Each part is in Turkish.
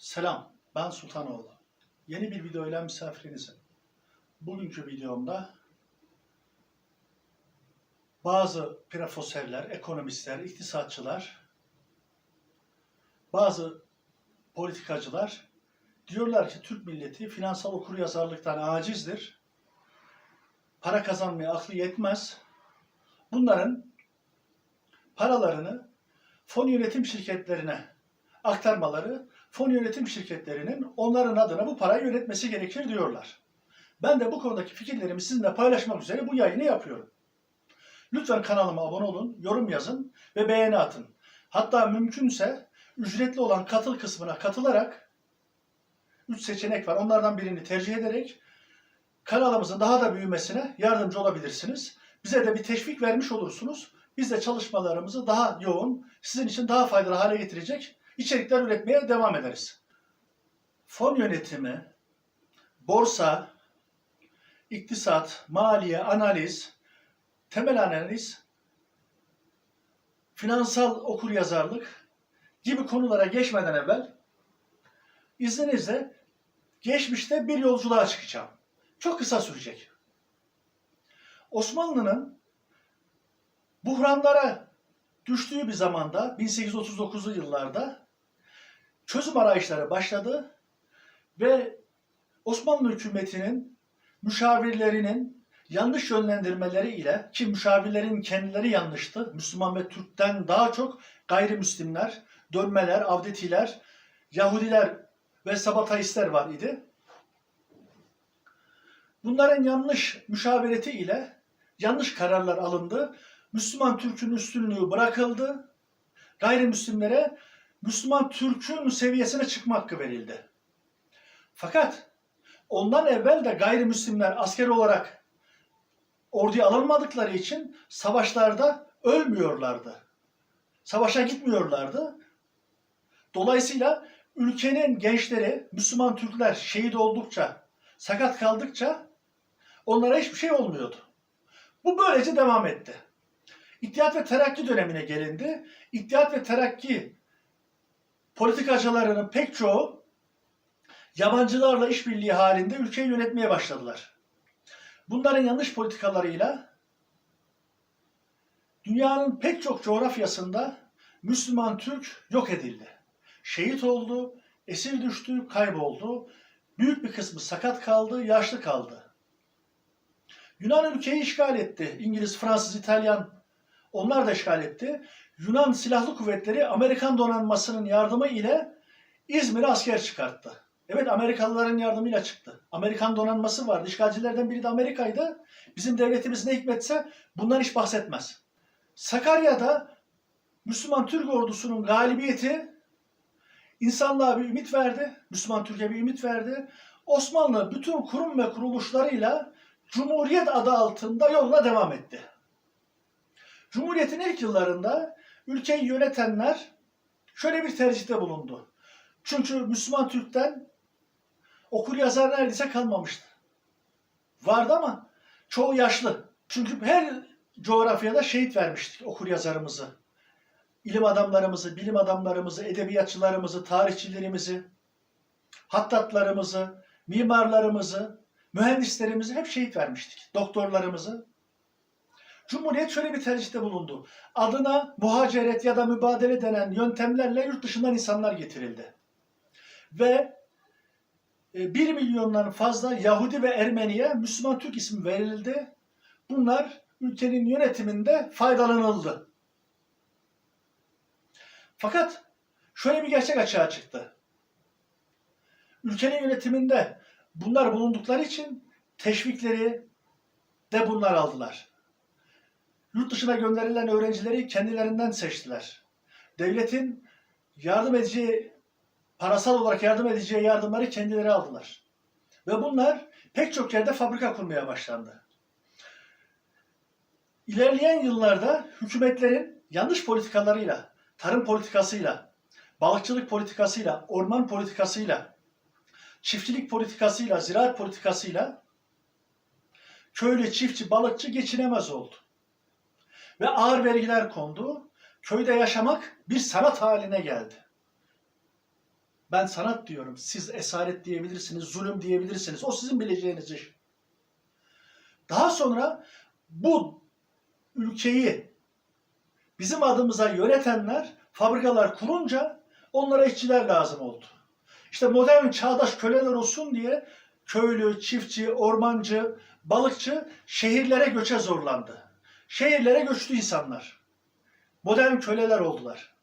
Selam, ben Sultanoğlu. Yeni bir videoyla misafirinizim. Bugünkü videomda bazı profesörler, ekonomistler, iktisatçılar, bazı politikacılar diyorlar ki Türk milleti finansal okuryazarlıktan acizdir. Para kazanmaya aklı yetmez. Bunların paralarını fon yönetim şirketlerine aktarmaları fon yönetim şirketlerinin onların adına bu parayı yönetmesi gerekir diyorlar. Ben de bu konudaki fikirlerimi sizinle paylaşmak üzere bu yayını yapıyorum. Lütfen kanalıma abone olun, yorum yazın ve beğeni atın. Hatta mümkünse ücretli olan katıl kısmına katılarak 3 seçenek var. Onlardan birini tercih ederek kanalımızın daha da büyümesine yardımcı olabilirsiniz. Bize de bir teşvik vermiş olursunuz. Biz de çalışmalarımızı daha yoğun, sizin için daha faydalı hale getirecek içerikler üretmeye devam ederiz. Fon yönetimi, borsa, iktisat, maliye, analiz, temel analiz, finansal okuryazarlık gibi konulara geçmeden evvel izninizle geçmişte bir yolculuğa çıkacağım. Çok kısa sürecek. Osmanlı'nın buhranlara düştüğü bir zamanda 1839'lu yıllarda çözüm arayışları başladı ve Osmanlı hükümetinin müşavirlerinin yanlış yönlendirmeleri ile ki müşavirlerin kendileri yanlıştı. Müslüman ve Türk'ten daha çok gayrimüslimler, dönmeler, avdetiler, Yahudiler ve Sabataistler var idi. Bunların yanlış müşavireti ile yanlış kararlar alındı. Müslüman Türk'ün üstünlüğü bırakıldı. Gayrimüslimlere Müslüman Türk'ün seviyesine çıkma hakkı verildi. Fakat ondan evvel de gayrimüslimler asker olarak orduya alınmadıkları için savaşlarda ölmüyorlardı. Savaşa gitmiyorlardı. Dolayısıyla ülkenin gençleri, Müslüman Türkler şehit oldukça, sakat kaldıkça onlara hiçbir şey olmuyordu. Bu böylece devam etti. İttihat ve Terakki dönemine gelindi. İttihat ve Terakki politikacılarının pek çoğu yabancılarla işbirliği halinde ülkeyi yönetmeye başladılar. Bunların yanlış politikalarıyla dünyanın pek çok coğrafyasında Müslüman Türk yok edildi. Şehit oldu, esir düştü, kayboldu. Büyük bir kısmı sakat kaldı, yaşlı kaldı. Yunan ülkeyi işgal etti. İngiliz, Fransız, İtalyan onlar da işgal etti. Yunan Silahlı Kuvvetleri Amerikan donanmasının yardımı ile İzmir'e asker çıkarttı. Evet Amerikalıların yardımıyla çıktı. Amerikan donanması vardı. İşgalcilerden biri de Amerika'ydı. Bizim devletimiz ne hikmetse bundan hiç bahsetmez. Sakarya'da Müslüman Türk ordusunun galibiyeti insanlığa bir ümit verdi. Müslüman Türkiye bir ümit verdi. Osmanlı bütün kurum ve kuruluşlarıyla Cumhuriyet adı altında yoluna devam etti. Cumhuriyetin ilk yıllarında ülkeyi yönetenler şöyle bir tercihte bulundu. Çünkü Müslüman Türk'ten okur yazar neredeyse kalmamıştı. Vardı ama çoğu yaşlı. Çünkü her coğrafyada şehit vermiştik okur yazarımızı. İlim adamlarımızı, bilim adamlarımızı, edebiyatçılarımızı, tarihçilerimizi, hattatlarımızı, mimarlarımızı, mühendislerimizi hep şehit vermiştik. Doktorlarımızı. Cumhuriyet şöyle bir tercihte bulundu. Adına muhaceret ya da mübadele denen yöntemlerle yurt dışından insanlar getirildi. Ve 1 e, milyondan fazla Yahudi ve Ermeniye Müslüman Türk ismi verildi. Bunlar ülkenin yönetiminde faydalanıldı. Fakat şöyle bir gerçek açığa çıktı. Ülkenin yönetiminde bunlar bulundukları için teşvikleri de bunlar aldılar. Yurt dışına gönderilen öğrencileri kendilerinden seçtiler. Devletin yardım edeceği, parasal olarak yardım edeceği yardımları kendileri aldılar. Ve bunlar pek çok yerde fabrika kurmaya başlandı. İlerleyen yıllarda hükümetlerin yanlış politikalarıyla, tarım politikasıyla, balıkçılık politikasıyla, orman politikasıyla, çiftçilik politikasıyla, ziraat politikasıyla köylü, çiftçi, balıkçı geçinemez oldu ve ağır vergiler kondu. Köyde yaşamak bir sanat haline geldi. Ben sanat diyorum. Siz esaret diyebilirsiniz, zulüm diyebilirsiniz. O sizin bileceğiniz iş. Daha sonra bu ülkeyi bizim adımıza yönetenler fabrikalar kurunca onlara işçiler lazım oldu. İşte modern çağdaş köleler olsun diye köylü, çiftçi, ormancı, balıkçı şehirlere göçe zorlandı. Şehirlere göçtü insanlar. Modern köleler oldular.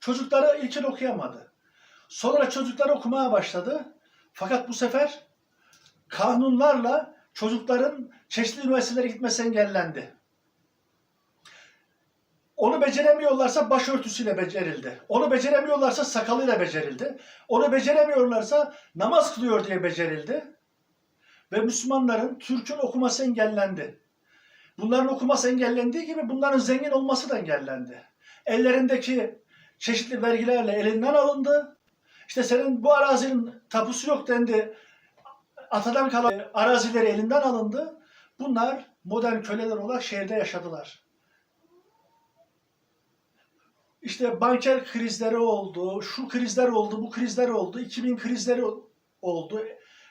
Çocukları ilkin okuyamadı. Sonra çocuklar okumaya başladı. Fakat bu sefer kanunlarla çocukların çeşitli üniversitelere gitmesi engellendi. Onu beceremiyorlarsa başörtüsüyle becerildi. Onu beceremiyorlarsa sakalıyla becerildi. Onu beceremiyorlarsa namaz kılıyor diye becerildi. Ve Müslümanların, Türk'ün okuması engellendi. Bunların okuması engellendiği gibi bunların zengin olması da engellendi. Ellerindeki çeşitli vergilerle elinden alındı. İşte senin bu arazinin tapusu yok dendi. Atadan kalan arazileri elinden alındı. Bunlar modern köleler olarak şehirde yaşadılar. İşte banker krizleri oldu, şu krizler oldu, bu krizler oldu, 2000 krizleri oldu.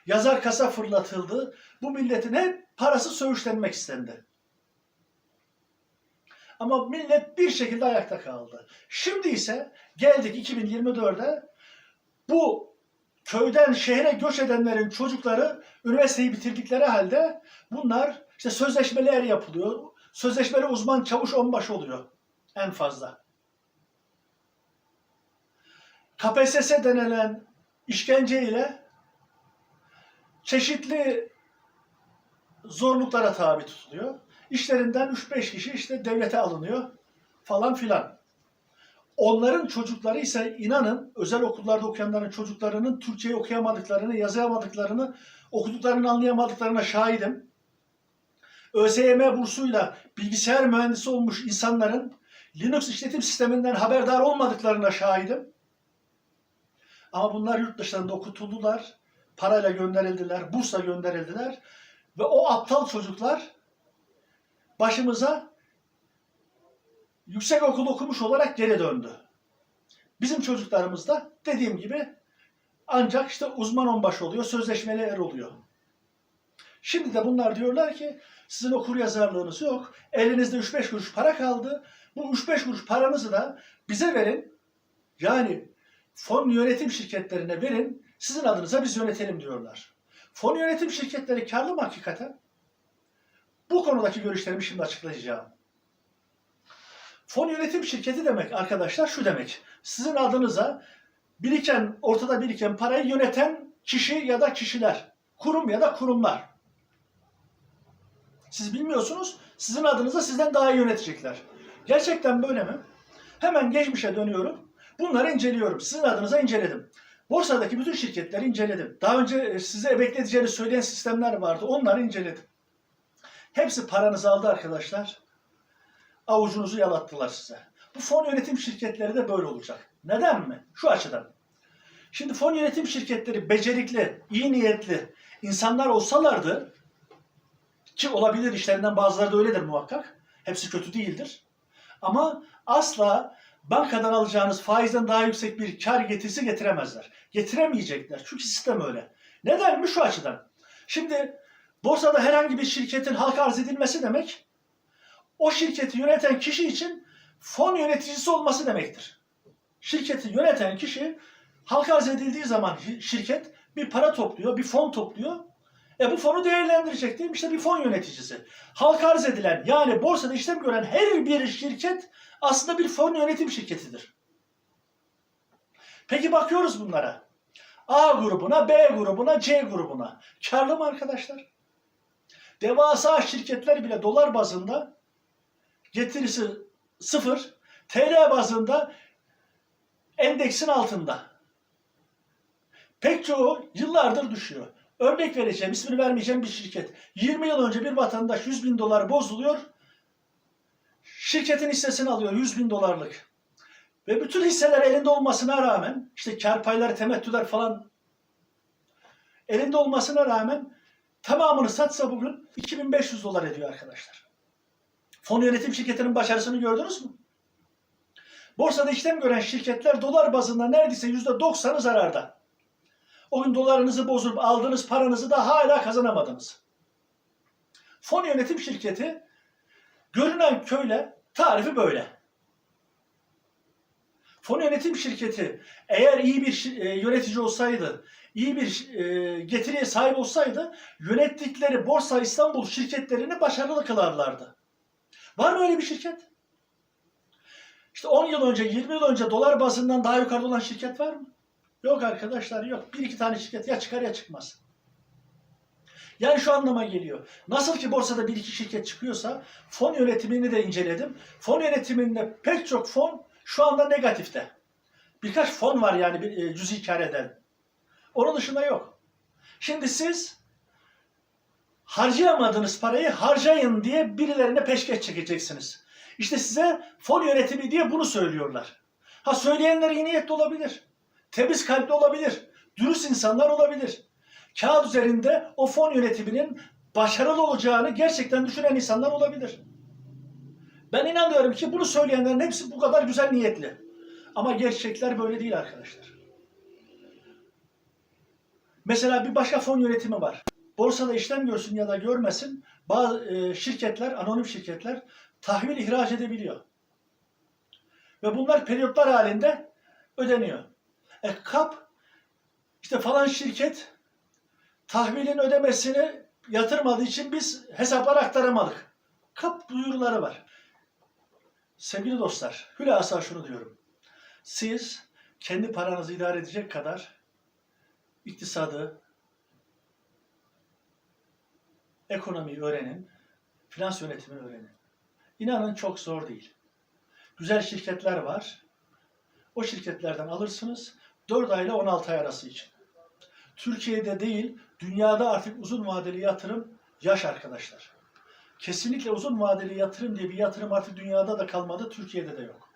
Yazar kasa fırlatıldı. Bu milletin hep parası söğüşlenmek istendi. Ama millet bir şekilde ayakta kaldı. Şimdi ise geldik 2024'e bu köyden şehre göç edenlerin çocukları üniversiteyi bitirdikleri halde bunlar işte sözleşmeler yapılıyor. Sözleşmeli uzman çavuş onbaşı oluyor en fazla. KPSS denilen işkence ile çeşitli zorluklara tabi tutuluyor. İşlerinden 3-5 kişi işte devlete alınıyor falan filan. Onların çocukları ise inanın özel okullarda okuyanların çocuklarının Türkçeyi okuyamadıklarını, yazamadıklarını, okuduklarını anlayamadıklarına şahidim. ÖSYM bursuyla bilgisayar mühendisi olmuş insanların Linux işletim sisteminden haberdar olmadıklarına şahidim. Ama bunlar yurt dışlarında okutuldular, parayla gönderildiler, bursla gönderildiler ve o aptal çocuklar başımıza yüksek okul okumuş olarak geri döndü. Bizim çocuklarımız da dediğim gibi ancak işte uzman onbaşı oluyor, sözleşmeli er oluyor. Şimdi de bunlar diyorlar ki sizin okur yazarlığınız yok, elinizde 3-5 kuruş para kaldı. Bu 3-5 kuruş paranızı da bize verin. Yani fon yönetim şirketlerine verin, sizin adınıza biz yönetelim diyorlar. Fon yönetim şirketleri karlı mı hakikaten? Bu konudaki görüşlerimi şimdi açıklayacağım. Fon yönetim şirketi demek arkadaşlar şu demek. Sizin adınıza biriken, ortada biriken parayı yöneten kişi ya da kişiler, kurum ya da kurumlar. Siz bilmiyorsunuz, sizin adınıza sizden daha iyi yönetecekler. Gerçekten böyle mi? Hemen geçmişe dönüyorum. Bunları inceliyorum. Sizin adınıza inceledim. Borsadaki bütün şirketleri inceledim. Daha önce size bekleteceğini söyleyen sistemler vardı. Onları inceledim. Hepsi paranızı aldı arkadaşlar. Avucunuzu yalattılar size. Bu fon yönetim şirketleri de böyle olacak. Neden mi? Şu açıdan. Şimdi fon yönetim şirketleri becerikli, iyi niyetli insanlar olsalardı ki olabilir işlerinden bazıları da öyledir muhakkak. Hepsi kötü değildir. Ama asla bankadan alacağınız faizden daha yüksek bir kar getirisi getiremezler. Getiremeyecekler. Çünkü sistem öyle. Neden mi? Şu açıdan. Şimdi borsada herhangi bir şirketin halka arz edilmesi demek o şirketi yöneten kişi için fon yöneticisi olması demektir. Şirketi yöneten kişi halka arz edildiği zaman şirket bir para topluyor, bir fon topluyor. E bu fonu değerlendirecek değil mi? İşte bir fon yöneticisi. Halka arz edilen yani borsada işlem gören her bir şirket aslında bir fon yönetim şirketidir. Peki bakıyoruz bunlara. A grubuna, B grubuna, C grubuna. Karlı mı arkadaşlar? Devasa şirketler bile dolar bazında getirisi sıfır, TL bazında endeksin altında. Pek çoğu yıllardır düşüyor. Örnek vereceğim, ismini vermeyeceğim bir şirket. 20 yıl önce bir vatandaş 100 bin dolar bozuluyor. Şirketin hissesini alıyor 100 bin dolarlık. Ve bütün hisseler elinde olmasına rağmen, işte kar payları, temettüler falan elinde olmasına rağmen tamamını satsa bugün 2500 dolar ediyor arkadaşlar. Fon yönetim şirketinin başarısını gördünüz mü? Borsada işlem gören şirketler dolar bazında neredeyse %90'ı zararda. O gün dolarınızı bozup aldığınız paranızı da hala kazanamadınız. Fon yönetim şirketi görünen köyle tarifi böyle. Fon yönetim şirketi eğer iyi bir e, yönetici olsaydı, iyi bir e, getiriye sahip olsaydı yönettikleri Borsa İstanbul şirketlerini başarılı kılarlardı. Var mı öyle bir şirket? İşte 10 yıl önce, 20 yıl önce dolar bazından daha yukarıda olan şirket var mı? Yok arkadaşlar yok. Bir iki tane şirket ya çıkar ya çıkmaz. Yani şu anlama geliyor. Nasıl ki borsada bir iki şirket çıkıyorsa fon yönetimini de inceledim. Fon yönetiminde pek çok fon şu anda negatifte. Birkaç fon var yani bir, e, cüzi kar eden. Onun dışında yok. Şimdi siz harcayamadığınız parayı harcayın diye birilerine peşkeş çekeceksiniz. İşte size fon yönetimi diye bunu söylüyorlar. Ha söyleyenler iyi niyetli olabilir. Temiz kalpli olabilir. Dürüst insanlar olabilir. Kağıt üzerinde o fon yönetiminin başarılı olacağını gerçekten düşünen insanlar olabilir. Ben inanıyorum ki bunu söyleyenlerin hepsi bu kadar güzel niyetli. Ama gerçekler böyle değil arkadaşlar. Mesela bir başka fon yönetimi var. Borsada işlem görsün ya da görmesin bazı e, şirketler, anonim şirketler tahvil ihraç edebiliyor. Ve bunlar periyotlar halinde ödeniyor. E kap işte falan şirket tahvilin ödemesini yatırmadığı için biz hesaplar aktaramadık. Kap duyuruları var. Sevgili dostlar, hülasa şunu diyorum. Siz kendi paranızı idare edecek kadar iktisadı, ekonomiyi öğrenin, finans yönetimini öğrenin. İnanın çok zor değil. Güzel şirketler var. O şirketlerden alırsınız 4 ay ile 16 ay arası için. Türkiye'de değil, dünyada artık uzun vadeli yatırım yaş arkadaşlar. Kesinlikle uzun vadeli yatırım diye bir yatırım artık dünyada da kalmadı, Türkiye'de de yok.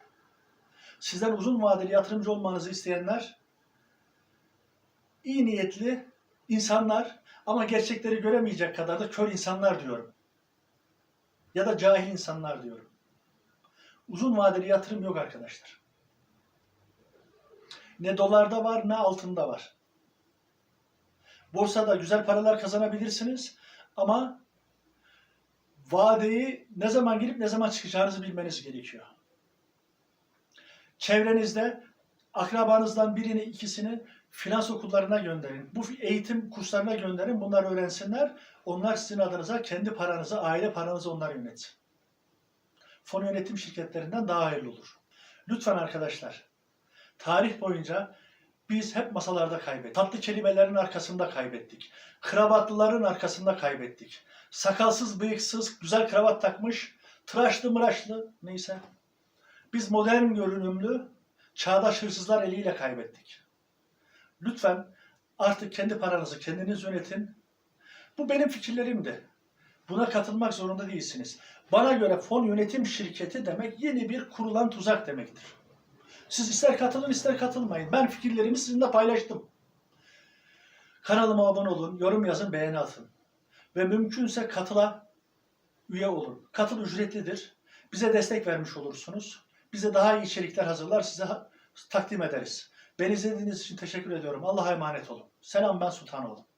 Sizden uzun vadeli yatırımcı olmanızı isteyenler iyi niyetli insanlar ama gerçekleri göremeyecek kadar da kör insanlar diyorum. Ya da cahil insanlar diyorum. Uzun vadeli yatırım yok arkadaşlar. Ne dolarda var ne altında var. Borsada güzel paralar kazanabilirsiniz ama vadeyi ne zaman girip ne zaman çıkacağınızı bilmeniz gerekiyor. Çevrenizde akrabanızdan birini ikisini finans okullarına gönderin. Bu eğitim kurslarına gönderin. Bunlar öğrensinler. Onlar sizin adınıza kendi paranızı, aile paranızı onlar yönetsin. Fon yönetim şirketlerinden daha hayırlı olur. Lütfen arkadaşlar, tarih boyunca biz hep masalarda kaybettik. Tatlı kelimelerin arkasında kaybettik. Kravatlıların arkasında kaybettik. Sakalsız, bıyıksız, güzel kravat takmış, tıraşlı mıraşlı neyse. Biz modern görünümlü, çağdaş hırsızlar eliyle kaybettik. Lütfen artık kendi paranızı kendiniz yönetin. Bu benim fikirlerimdi. Buna katılmak zorunda değilsiniz. Bana göre fon yönetim şirketi demek yeni bir kurulan tuzak demektir. Siz ister katılın ister katılmayın. Ben fikirlerimi sizinle paylaştım. Kanalıma abone olun, yorum yazın, beğeni atın. Ve mümkünse katıla üye olun. Katıl ücretlidir. Bize destek vermiş olursunuz. Bize daha iyi içerikler hazırlar, size takdim ederiz. Beni izlediğiniz için teşekkür ediyorum. Allah'a emanet olun. Selam ben Sultanoğlu.